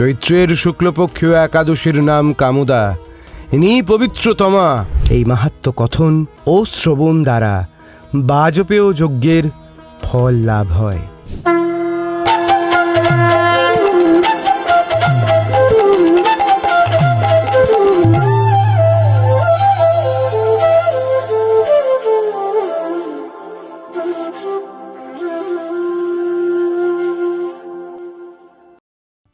চৈত্রের শুক্লপক্ষীয় একাদশীর নাম কামুদা। ইনি পবিত্রতমা। এই মাহাত্ম কথন ও শ্রবণ দ্বারা বাজপেয় যজ্ঞের ফল লাভ হয়।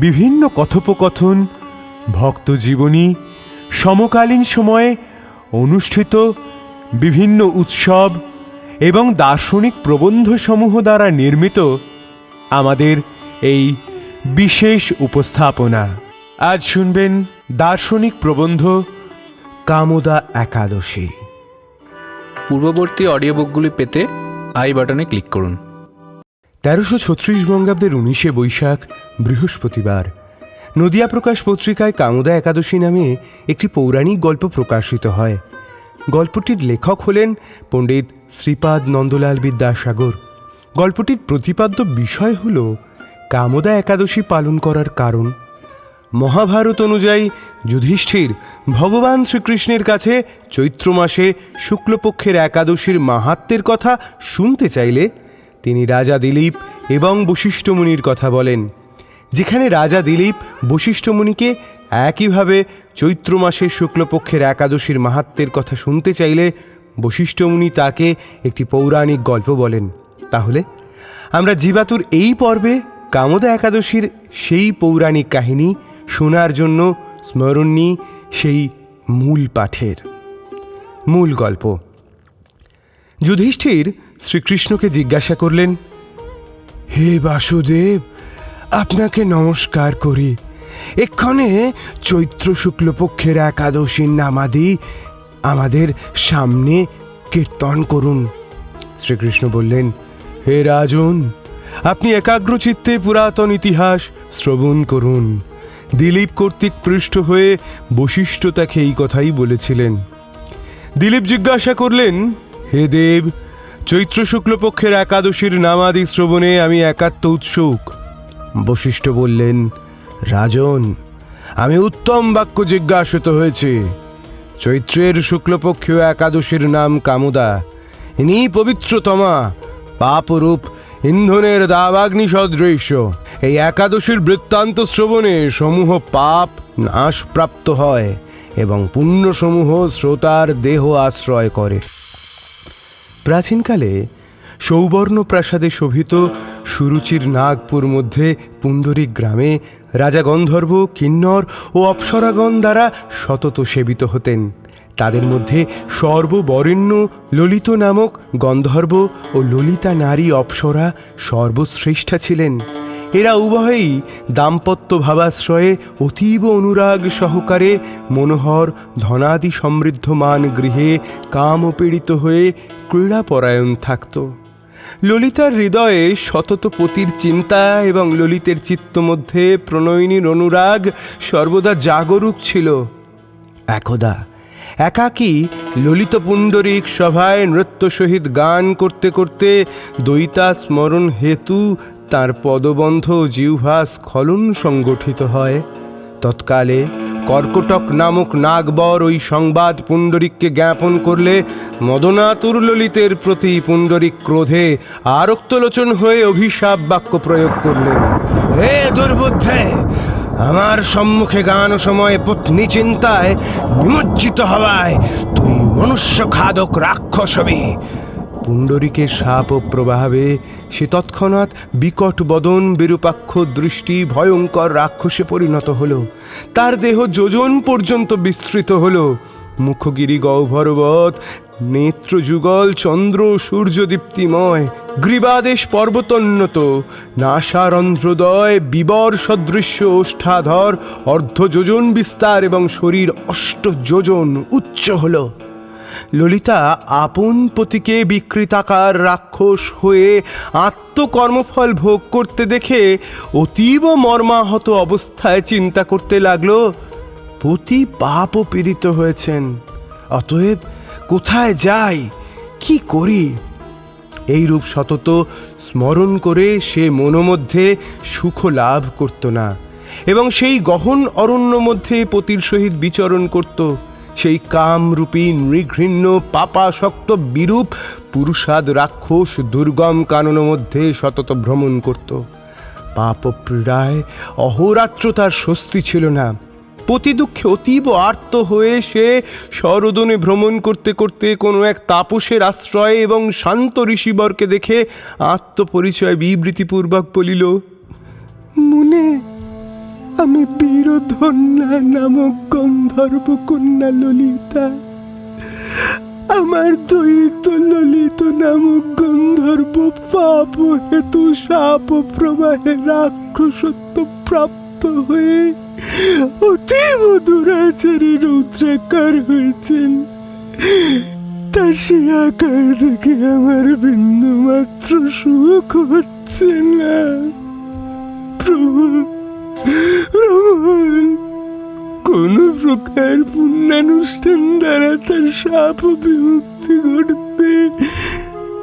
বিভিন্ন কথোপকথন ভক্ত জীবনী সমকালীন সময়ে অনুষ্ঠিত বিভিন্ন উৎসব এবং দার্শনিক প্রবন্ধসমূহ দ্বারা নির্মিত আমাদের এই বিশেষ উপস্থাপনা। আজ শুনবেন দার্শনিক প্রবন্ধ কামুদা একাদশী। পূর্ববর্তী অডিও বুকগুলি পেতে আই বাটনে ক্লিক করুন। তেরোশো ছত্রিশ বঙ্গাব্দের উনিশে বৈশাখ, বৃহস্পতিবার। নদিয়া প্রকাশ পত্রিকায় কামুদা একাদশী নামে একটি পৌরাণিক গল্প প্রকাশিত হয়। গল্পটির লেখক হলেন পণ্ডিত শ্রীপাদ নন্দলাল বিদ্যাসাগর। গল্পটির প্রতিপাদ্য বিষয় হল কামদা একাদশী পালন করার কারণ। মহাভারত অনুযায়ী যুধিষ্ঠির ভগবান শ্রীকৃষ্ণের কাছে চৈত্র মাসে শুক্লপক্ষের একাদশীর মাহাত্মের কথা শুনতে চাইলে তিনি রাজা দিলীপ এবং বশিষ্ঠ মুনির কথা বলেন। যেখানে রাজা দিলীপ বশিষ্ঠ মুনিকে একইভাবে চৈত্র মাসের শুক্লপক্ষের একাদশীর মাহাত্মের কথা শুনতে চাইলে বশিষ্ঠ মুনি তাকে একটি পৌরাণিক গল্প বলেন। তাহলে আমরা জীবাতুর এই পর্বে কামদা একাদশীর সেই পৌরাণিক কাহিনী শোনার জন্য স্মরণী সেই মূল পাঠের মূল গল্প। যুধিষ্ঠির শ্রীকৃষ্ণকে জিজ্ঞাসা করলেন হে বাসুদেব আপনাকে নমস্কার করি। এক্ষণে চৈত্র শুক্লপক্ষের একাদশীর নামাদি আমাদের সামনে কীর্তন করুন। শ্রীকৃষ্ণ বললেন হে রাজন আপনি একাগ্রচিত্তে পুরাতন ইতিহাস শ্রবণ করুন। দিলীপ কর্তৃক পৃষ্ঠ হয়ে বশিষ্ঠ তাকে এই কথাই বলেছিলেন। দিলীপ জিজ্ঞাসা করলেন হে দেব, চৈত্র শুক্লপক্ষের একাদশীর নামাদি শ্রবণে আমি একাত্ম উৎসুক। বশিষ্ঠ বললেন, রাজন, আমি উত্তম বাক্য জিজ্ঞাসিত হয়েছে। চৈত্রের শুক্লপক্ষীয় একাদশীর নাম কামুদা, ইনি পবিত্রতমা, পাপরূপ, ইন্ধনের দাবাগ্নি সদৃশ্য এই একাদশীর বৃত্তান্ত শ্রবণে সমূহ পাপ নাশপ্রাপ্ত হয় এবং পুণ্যসমূহ শ্রোতার দেহ আশ্রয় করে। প্রাচীনকালে সৌবর্ণ প্রাসাদে শোভিত সুরুচির নাগপুর মধ্যে পুণ্ডরিক গ্রামে রাজা গন্ধর্ব, কিন্নর ও অপ্সরাগণ দ্বারা সতত সেবিত হতেন। তাদের মধ্যে সর্ববরেণ্য ললিত নামক গন্ধর্ব ও ললিতা নারী অপ্সরা সর্বশ্রেষ্ঠা ছিলেন। এরা উভয়েই দাম্পত্য ভাবাশ্রয়ে অতীব অনুরাগ সহকারে মনোহর ধনাদি সমৃদ্ধমান গৃহে কামপীড়িত হয়ে ক্রীড়াপরায়ণ থাকত। ললিতার হৃদয়ে সতত পতির চিন্তা এবং ললিতের চিত্ত মধ্যে প্রণয়িনীর অনুরাগ সর্বদা জাগরুক ছিল। একদা একাকী ললিত পুণ্ডরিক সভায় নৃত্য সহিত গান করতে করতে দৈতা স্মরণ হেতু তার পদবন্ধ জিহ্বা স্খলন সংগঠিত হয়। তৎকালে কর্কটক নামক নাগবর ওই সংবাদ পুণ্ডরিককে জ্ঞাপন করলে মদনাতুর ললিতের প্রতি পুণ্ডরিক ক্রোধে আরক্তলোচন হয়ে অভিশাপ বাক্য প্রয়োগ করলেন। হে দুর্বুদ্ধে, আমার সম্মুখে গান সময় পত্নী চিন্তায় নিমজ্জিত হওয়ায় তুই মনুষ্য খাদক রাক্ষস হবি। পুণ্ডরিকের সাপ ও প্রবাহে সে তৎক্ষণাৎ বিকট বদন, বিরূপাক্ষ দৃষ্টি, ভয়ঙ্কর রাক্ষসে পরিণত হল। তার দেহ যোজন পর্যন্ত বিস্তৃত হল। মুখগিরি গহ্বরবৎ নেত্র যুগল চন্দ্র সূর্য দীপ্তিময় গ্রীবাদেশ পর্বতোন্নত, নাসারন্ধ্রদয়, বিবর সদৃশ্য ওষ্ঠাধর, অর্ধযোজন বিস্তার এবং শরীর অষ্ট যোজন উচ্চ হল। ললিতা আপন পতিকে বিকৃতাকার রাক্ষস হয়ে আত্মকর্মফল ভোগ করতে দেখে অতীব মর্মাহত অবস্থায় চিন্তা করতে লাগল, পতি পাপও পীড়িত হয়েছেন, অতএব কোথায় যাই? কি করি? এইরূপ সতত স্মরণ করে সে মনোমধ্যে সুখ লাভ করত না, এবং সেই গহন অরণ্য মধ্যে পতির সহিত বিচরণ করত। সেই কামরূপী নৃঘৃণ্য পাপাসক্ত বিরূপ পুরুষাদ রাক্ষস দুর্গম কানন মধ্যে সতত ভ্রমণ করত। পাপপীড়ায় অহোরাত্র তার স্বস্তি ছিল না। পতি দুঃখে অতীব আর্ত হয়ে সে সরোদনে ভ্রমণ করতে করতে কোনো এক তাপসের আশ্রয় এবং শান্ত ঋষিবরকে দেখে আত্মপরিচয় বিবৃতিপূর্বক বলিল, মুনে আমি বীরধন্যা নামক গন্ধর্ব কন্যা ললিতা। আমার দৈত ললিত নামক গন্ধর্ব পাপ হেতু সাপ প্রবাহে রাক্ষসত্ব প্রাপ্ত হয়ে অতীব দুরাচারে রৌদ্রাকার হয়েছেন। তার সে আকার দেখে আমার বিন্দু মাত্র সুখ হচ্ছে না। প্রভু কোন প্রকার পুণ্যানুষ্ঠান দ্বারা তার সাপ বিমুক্তি ঘটবে,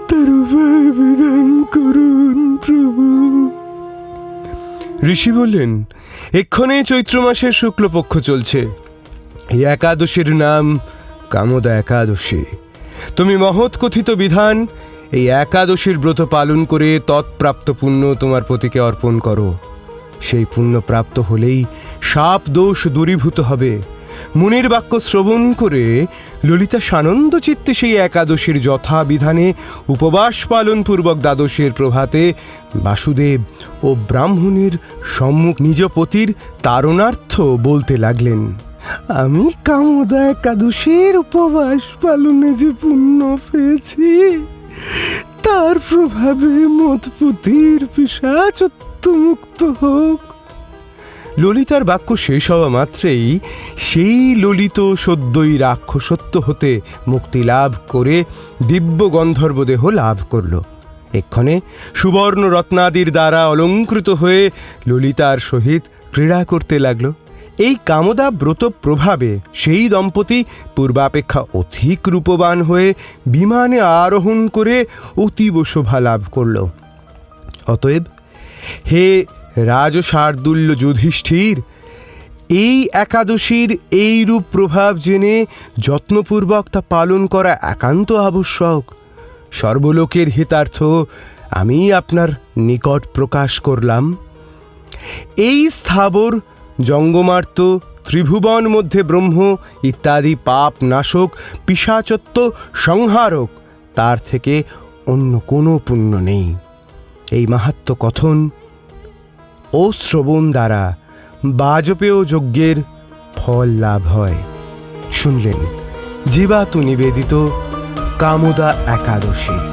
তার উপায় বিধান করুন প্রভু। ঋষি বললেন, এক্ষণে চৈত্র মাসের শুক্লপক্ষ চলছে। এই একাদশীর নাম কামদা একাদশী। তুমি মহৎ কথিত বিধান, এই একাদশীর ব্রত পালন করে তৎপ্রাপ্ত পুণ্য তোমার পতিকে অর্পণ করো। সেই পুণ্য প্রাপ্ত হলেই সাপ দোষ দূরীভূত হবে। মুনির বাক্য শ্রবণ করে ললিতা সানন্দ চিত্তে সেই একাদশীর যথাবিধানে উপবাস পালন পূর্বক দ্বাদশীর প্রভাতে বাসুদেব ও ব্রাহ্মণের সম্মুখ নিজ পতির তারণার্থ বলতে লাগলেন, আমি কামদা একাদশীর উপবাস পালনে যে পুণ্য পেয়েছি, তার প্রভাবে মতপুতির পিসাচত্ব মুক্ত হোক। ললিতার বাক্য শেষ হওয়া মাত্রেই সেই ললিত সদ্যই রাক্ষসত্ব হতে মুক্তি লাভ করে দিব্য গন্ধর্বদেহ লাভ করল। এক্ষণে সুবর্ণ রত্নাদির দ্বারা অলঙ্কৃত হয়ে ললিতার সহিত ক্রীড়া করতে লাগল। এই কামদা ব্রত প্রভাবে সেই দম্পতি পূর্বাপেক্ষা অধিক রূপবান হয়ে বিমানে আরোহণ করে অতীব শোভা লাভ করল। অতএব হে রাজশার্দুল্য যুধিষ্ঠির, এই একাদশীর এই রূপ প্রভাব জেনে যত্নপূর্বক তা পালন করা একান্ত আবশ্যক। সর্বলোকের হিতার্থ আমি আপনার নিকট প্রকাশ করলাম। এই স্থাবর, জঙ্গমার্ত, ত্রিভুবন মধ্যে ব্রহ্ম ইত্যাদি পাপ নাশক, পিশাচত্ব সংহারক, তার থেকে অন্য কোনো পুণ্য নেই। এই মাহাত্ম কথন ও শ্রবণ দ্বারা বাজপেয় যজ্ঞের ফল লাভ হয়। শুনলেন, জীবাতু নিবেদিত কামুদা একাদশী।